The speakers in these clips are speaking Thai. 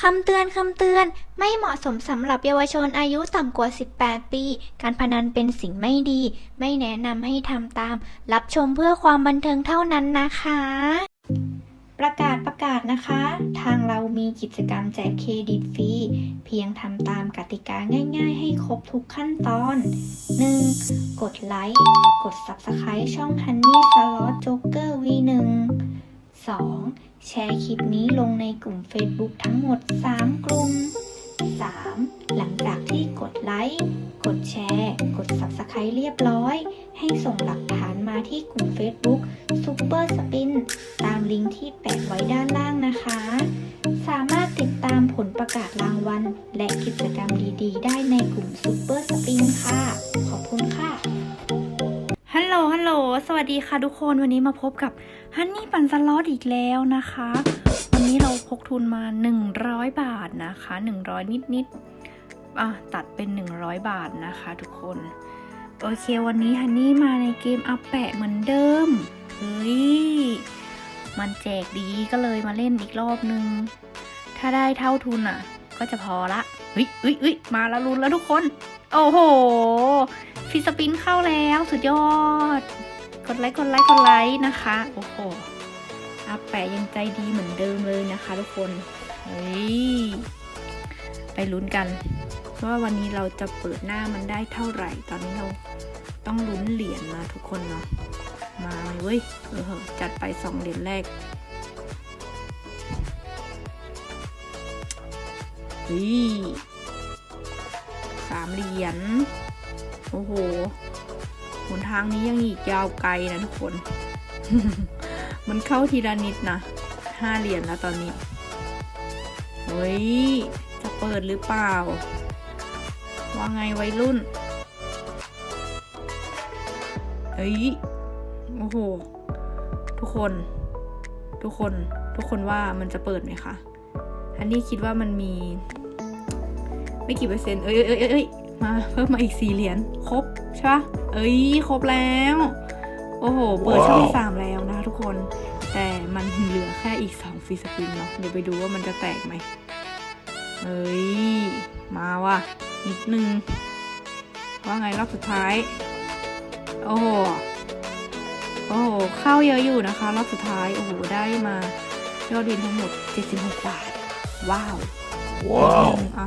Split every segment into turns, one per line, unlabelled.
คำเตือนคำเตือนไม่เหมาะสมสำหรับเยาวชนอายุต่ำกว่า 18 ปี การพนันเป็นสิ่งไม่ดี ไม่แนะนำให้ทำตาม รับชมเพื่อความบันเทิงเท่านั้นนะคะ ประกาศประกาศนะคะ ทางเรามีกิจกรรมแจกเครดิตฟรีเพียงทำตามกติกาง่ายๆ ให้ครบทุกขั้นตอน 1. กดไลค์ กด Subscribe ช่อง Honey Slot Joker V1 2. แชร์คลิปนี้ลงในกลุ่ม Facebook ทั้งหมด 3 กลุ่ม 3. หลังจากที่กดไลค์ กดแชร์ กด Subscribe เรียบร้อย ให้ส่งหลักฐานมาที่กลุ่ม Facebook Super Spin ตามลิงก์ที่แปะไว้ด้านล่างนะคะ สามารถติดตามผลประกาศรางวัล และกิจกรรมดีๆ ได้ในกลุ่ม Super Spin ค่ะ ขอบคุณค่ะ ฮัลโหล ฮัลโหล สวัสดีค่ะทุกคน วันนี้มาพบกับฮันนี่ปันสล็อตอีกแล้วนะคะ วันนี้เราพกทุนมา 100 บาทนะคะ 100 นิดนิดๆอะตัดเป็น 100 บาทนะคะทุกคน โอเค วันนี้ฮันนี่มาในเกมอัปแปะเหมือนเดิม เฮ้ย มันแจกดีก็เลยมาเล่นอีกรอบนึง ถ้าได้เท่าทุนอะ ก็จะพอละ เฮ้ยเฮ้ยเฮ้ยมาแล้วลุ้นแล้วทุกคน โอ้โห ฟีสปินเข้าแล้วสุดยอด กดไลค์กดไลค์กดไลค์นะคะ โอ้โหอาแปะยังใจดีเหมือนเดิมเลยนะคะทุกคนเฮ้ยไปลุ้นกันว่าวันนี้เราจะเปิดหน้ามันได้เท่าไหร่ ตอนนี้เราต้องลุ้นเหรียญนะทุกคนเนาะมาเลยเว้ยเออจัดไปสองเหรียญแรกเฮ้ยสามเหรียญ โอ้โหหนทางนี้ยังอีกยาวไกลนะทุกคน มันเข้าทีละนิดนะห้าเหรียญแล้วตอนนี้เฮ้ย จะเปิดหรือเปล่า ว่าไงวัยรุ่น เฮ้ย โอ้โห ทุกคน ทุกคน ทุกคนว่ามันจะเปิดไหมคะ อันนี้คิดว่ามันมี ไม่กี่เปอร์เซ็นต์ เอ้ยเอ้ยเอ้ยเอ้ย มาเพิ่มมาอีกสี่เหรียญครบใช่ปะเอ้ยครบแล้ว โอ้โห เปิดช่องที่สามแล้วนะคะทุกคน แต่มันเหลือแค่อีกสองฟรีสปินเนาะเดี๋ยวไปดูว่ามันจะแตกไหมเอ้ย มาว่ะนิดนึงว่าไงรอบสุดท้าย โอ้โหโอ้โหเข้าเยอะอยู่นะคะ รอบสุดท้าย โอ้โห ได้มายอดเรียนทั้งหมด 76 บาท ว้าว
ว้าว
อะ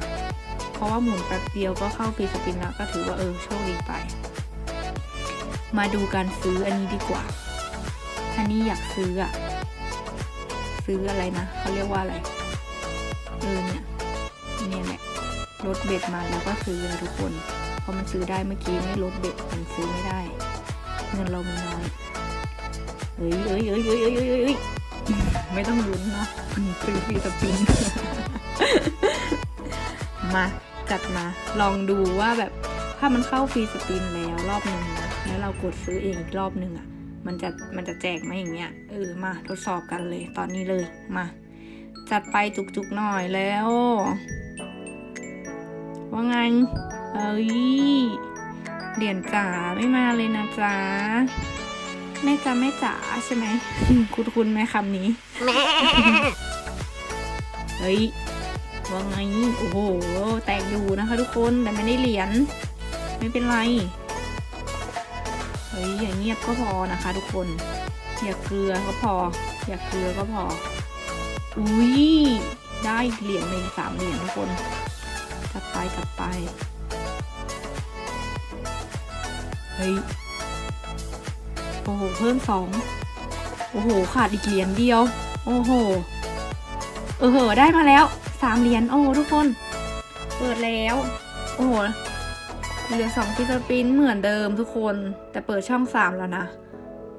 เพราะว่าหมุนแป๊บเดียวก็เข้าฟรีสปินแล้วก็ถือว่าเออโชคดีไป มาดูการซื้ออันนี้ดีกว่า อันนี้อยากซื้ออะซื้ออะไรนะเขาเรียกว่าอะไรเออเนี่ยเนี่ยแหละลดเบ็ดมาแล้วก็ซื้อนะทุกคนเพราะมันซื้อได้เมื่อกี้ไม่ลดเบ็ดมันซื้อไม่ได้ เงินเรามีน้อยเอ้ยเอ้ยเอ้ยเอ้ยเอ้ยเอ้ยเอ้ยไม่ต้องลุ้นนะมันซื้อฟรีสปิน มาจัดมาลองดูว่าแบบถ้ามันเข้าฟรีสปินแล้วรอบหนึ่งนะแล้วเรากดซื้อเองอีกรอบหนึ่งอะมันจะมันจะแจกไหมอย่างเงี้ยเออมาทดสอบกันเลยตอนนี้เลยมาจัดไปจุกๆหน่อยแล้ว ว่าไงเอ้ยเหรียญจ๋าไม่มาเลยนะจ๊ะแม่จ๋าแม่จ๋าใช่ไหมคุณคุณไหมคำนี้เฮ้ย ว่าไง โอ้โห แตกอยู่นะคะทุกคน แต่ไม่ได้เหรียญ ไม่เป็นไร เฮ้ย อย่างเงียบก็พอนะคะทุกคน อย่าเกลือก็พอ อย่าเกลือก็พอ อุ้ย ได้เหรียญหนึ่งสามเหรียญทุกคนจัดไปจัดไป เฮ้ย โอ้โห เพิ่มสอง โอ้โห ขาดอีกเหรียญเดียว โอ้โห เออเหอได้มาแล้ว สามเหรียญโอ้ทุกคน เปิดแล้ว โอ้โหเหลือสองฟิสปินเหมือนเดิมทุกคน แต่เปิดช่องสามแล้วนะ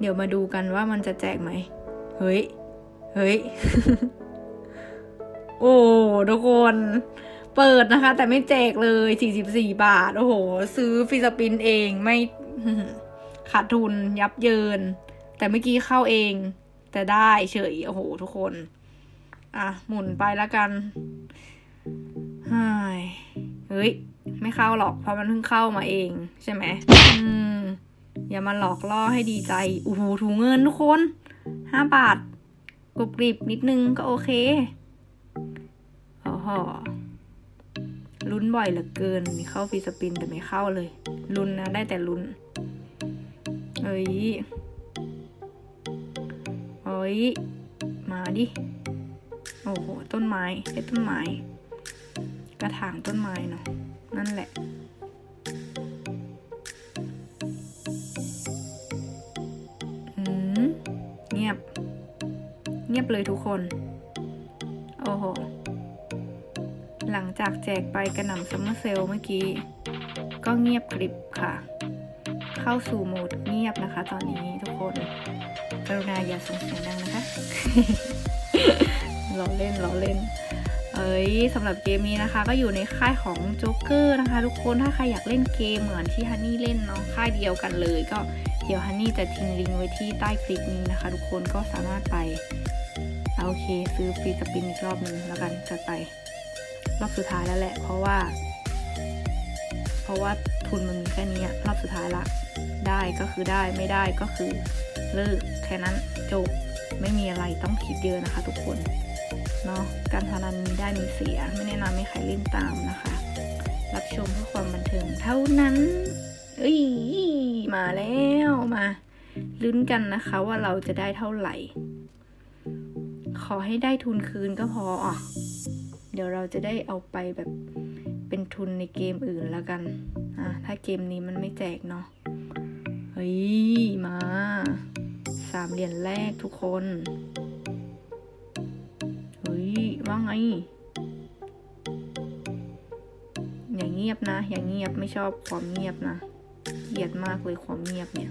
เดี๋ยวมาดูกันว่ามันจะแจกไหม เฮ้ย เฮ้ย โอ้ทุกคน เปิดนะคะ แต่ไม่แจกเลย44บาท โอ้โห ซื้อฟิสปินเองไม่ขาดทุนยับเยิน แต่เมื่อกี้เข้าเอง แต่ได้เฉย โอ้โห ทุกคน อะ หมุนไปแล้วกัน เฮ้ยเฮ้ย ไม่เข้าหรอกเพราะมันเพิ่งเข้ามาเอง ใช่ไหมอืมอย่ามาหลอกล่อให้ดีใจโอ้โหถูเงินทุกคนห้าบาทกรุบกริบนิดนึงก็โอเคโอ้โหโหลุ้นบ่อยเหลือเกิน มีเข้าฟีสปินแต่ไม่เข้าเลยลุ้นนะได้แต่ลุ้นเอ้ยเอ้ย มาดิ โอ้โห ต้นไม้ไอ้ต้นไม้ กระถางต้นไม้เนาะนั่นแหละ อืม เงียบ เงียบเลยทุกคน โอ้โห หลังจากแจกไปกระหน่ำซัมเมอร์เซลเมื่อกี้ ก็เงียบกริบค่ะ เข้าสู่โหมดเงียบนะคะ ตอนนี้ทุกคนกรุณาอย่าส่งเสียงดังนะคะล้อเล่นล้อเล่น เอ้ยสำหรับเกมนี้นะคะ ก็อยู่ในค่ายของโจ๊กเกอร์นะคะทุกคนถ้าใครอยากเล่นเกมเหมือนที่ฮันนี่เล่นเนาะค่ายเดียวกันเลย ก็เดี๋ยวฮันนี่จะทิ้งลิงก์ไว้ที่ใต้คลิปนี้นะคะ ทุกคนก็สามารถไปโอเค ซื้อฟรีสปินอีกรอบหนึงแล้วกันจัดไปรอบสุดท้ายแล้วแหละ เพราะว่า เพราะว่าทุนมันมีแค่นี้รอบสุดท้ายละ ได้ก็คือได้ไม่ได้ก็คือเลิกแค่นั้นจบไม่มีอะไรต้องคิดเยอะนะคะ ทุกคน เนาะการพนันมีได้มีเสีย ไม่แนะนำให้ใครเล่นตามนะคะ รับชมเพื่อความบันเทิงเท่านั้นเอ้ยมาแล้วมาลุ้นกันนะคะว่าเราจะได้เท่าไหร่ ขอให้ได้ทุนคืนก็พออะเดี๋ยวเราจะได้เอาไปแบบเป็นทุนในเกมอื่นแล้วกันอะถ้าเกมนี้มันไม่แจกเนาะเฮ้ยมาสามเหรียญแรกทุกคน ว่าไง อย่างเงียบนะ อย่างเงียบไม่ชอบความเงียบนะเกลียดมากเลยความเงียบเนี่ย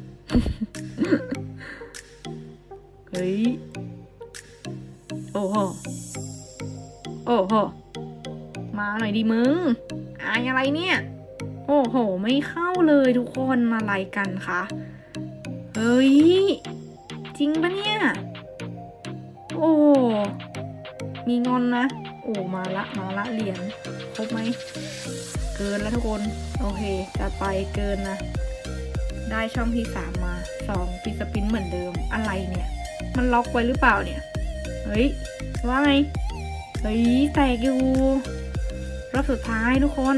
เฮ้ย โอ้โห โอ้โห มาหน่อยดิมึงอายอะไรเนี่ย โอ้โห ไม่เข้าเลยทุกคนมาไล่กันคะเฮ้ย จริงปะเนี่ย โอ้ มีงอนนะ โอ้มาละมาละเหรียญครบไหม เกินแล้วทุกคน โอเคจะไปเกินนะ ได้ช่องที่สามมาสองปีสปินเหมือนเดิมอะไรเนี่ย มันล็อกไว้หรือเปล่าเนี่ย เฮ้ย ว่าไง เฮ้ย แตกอยู่รอบสุดท้ายทุกคน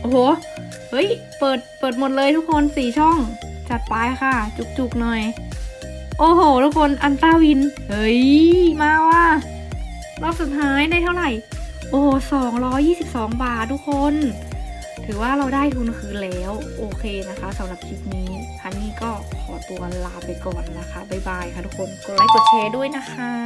โอ้โห เฮ้ย เปิดเปิดหมดเลยทุกคนสี่ช่อง จัดไปค่ะ จุกๆหน่อย โอ้โห ทุกคนอันต้าวิน เฮ้ย มาว่ะรอบสุดท้ายได้เท่าไหร่ โอ้โหสองร้อยี่สิบสองบาททุกคน ถือว่าเราได้ทุนคืนแล้ว โอเคนะคะสำหรับคลิปนี้ฮันนี่ก็ขอตัวลาไปก่อนนะคะ บ๊ายบายค่ะทุกคน กดไลค์กดแชร์ด้วยนะคะ